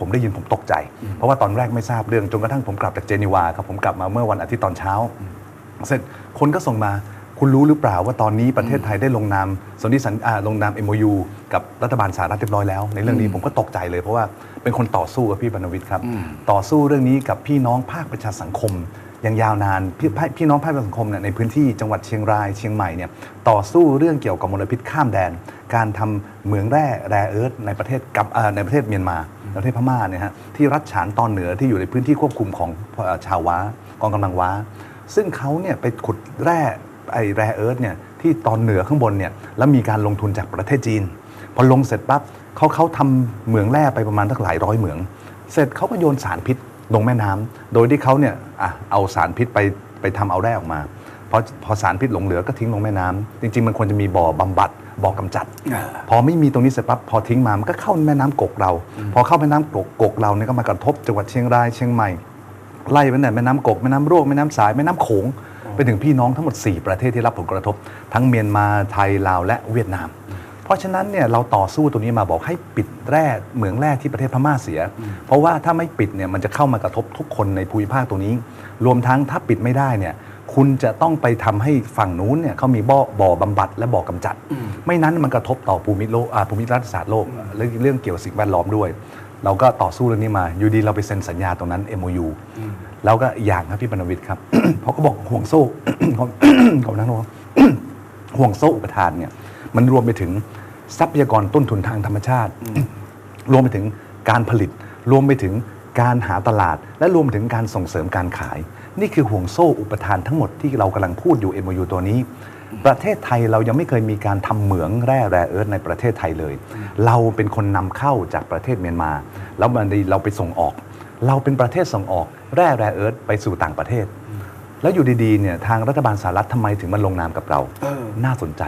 ผมได้ยินผมตกใจ เพราะว่าตอนแรกไม่ทราบเรื่องจนกระทั่งผมกลับจากเจนีวาครับผมกลับมาเมื่อวันอาทิตย์ตอนเช้า เสร็จคนก็ส่งมาคุณรู้หรือเปล่าว่าตอนนี้ประเทศไทยได้ลงนามสนธิสัญอ่าลงนาม MOU กับรัฐบาลสหรัฐเรียบร้อยแล้ว ในเรื่องนี้ผมก็ตกใจเลยเพราะว่าเป็นคนต่อสู้กับพี่บรรณวิทย์ครับต่อสู้เรื่องนี้กับพี่น้องภาคประชาสังคมอย่างยาวนานพี่พี่พี่น้องภาคประชาสังคมเนี่ยในพื้นที่จังหวัดเชียงรายเชียงใหม่เนี่ยต่อสู้เรื่องเกี่ยวกับมลพิษข้ามแดน การทำเหมืองแร่แร่เอิร์ธในประเทศกับอ่าในประเทศเมียนมาใน ประเทศพม่าเนี่ยฮะที่รัฐฉานตอนเหนือที่อยู่ในพื้นที่ควบคุมของชาวว้ากองกำลังว้า ซึ่งเขาเนี่ยไปขุดแร่ไอแร่เอิร์ธเนี่ยที่ตอนเหนือข้างบนเนี่ยแล้วมีการลงทุนจากประเทศจีน พอลงเสร็จปั๊บเขาเขาทำเหมืองแร่ไปประมาณตั้งหลายร้อยเหมือง เสร็จเขาก็โยนสารพิษลงแม่น้ำโดยที่เขาเนี่ยอะเอาสารพิษไปไปทำเอาแร่ออกมา พอพอสารพิษหลงเหลือก็ทิ้งลงแม่น้ำจริง ๆ มันควรจะมีบ่อบำบัดบ่อกำจัดอ่าพอไม่มีตรงนี้เสร็จปั๊บพอทิ้งมามันก็เข้าแม่น้ำกกเรา พอเข้าแม่น้ำกกกกเราเนี่ยก็มากระทบจังหวัดเชียงรายเชียงใหม่ไล่ไปเนี่ยแม่น้ำกกแม่น้ำรวกแม่น้ำสายแม่น้ำโขงไปถึงพี่น้องทั้งหมด 4 ประเทศที่รับผลกระทบ ทั้งเมียนมาไทยลาวและเวียดนาม เพราะฉะนั้นเนี่ยเราต่อสู้ตรงนี้มาบอกให้ปิดแร่เหมืองแร่ที่ประเทศพม่าเสีย เพราะว่าถ้าไม่ปิดเนี่ยมันจะเข้ามากระทบทุกคนในภูมิภาคตรงนี้ รวมทั้งถ้าปิดไม่ได้เนี่ย คุณจะต้องไปทำให้ฝั่งนู้นเนี่ยเขามีบ่อบ่อบำบัดและบ่อกำจัด ไม่นั้นมันกระทบต่อภูมิโลกอ่าภูมิรัฐศาสตร์โลกและเรื่องเกี่ยวกับสิ่งแวดล้อมด้วย เราก็ต่อสู้เรื่องนี้มา อยู่ดีเราไปเซ็นสัญญาตรงนั้น MOU แล้วก็อีกอย่างครับพี่ปนวิทย์ครับเขาก็บอกห่วงโซ่ของของนักโน้ห่วงโซ่อุปทานเนี่ยมันรวมไปถึงทรัพยากรต้นทุนทางธรรมชาติ รวมไปถึงการผลิต รวมไปถึงการหาตลาด และรวมไปถึงการส่งเสริมการขาย นี่คือห่วงโซ่อุปทานทั้งหมดที่เรากำลังพูดอยู่ MOU ตัวนี้ ประเทศไทยเรายังไม่เคยมีการทำเหมืองแร่แร่เอิร์ธในประเทศไทยเลย เราเป็นคนนำเข้าจากประเทศเมียนมา แล้วมันดีเราไปส่งออก เราเป็นประเทศส่งออกแร่แร่เอิร์ธไปสู่ต่างประเทศ แล้วอยู่ดีๆเนี่ยทางรัฐบาลสหรัฐทำไมถึงมาลงนามกับเราเออน่าสนใจ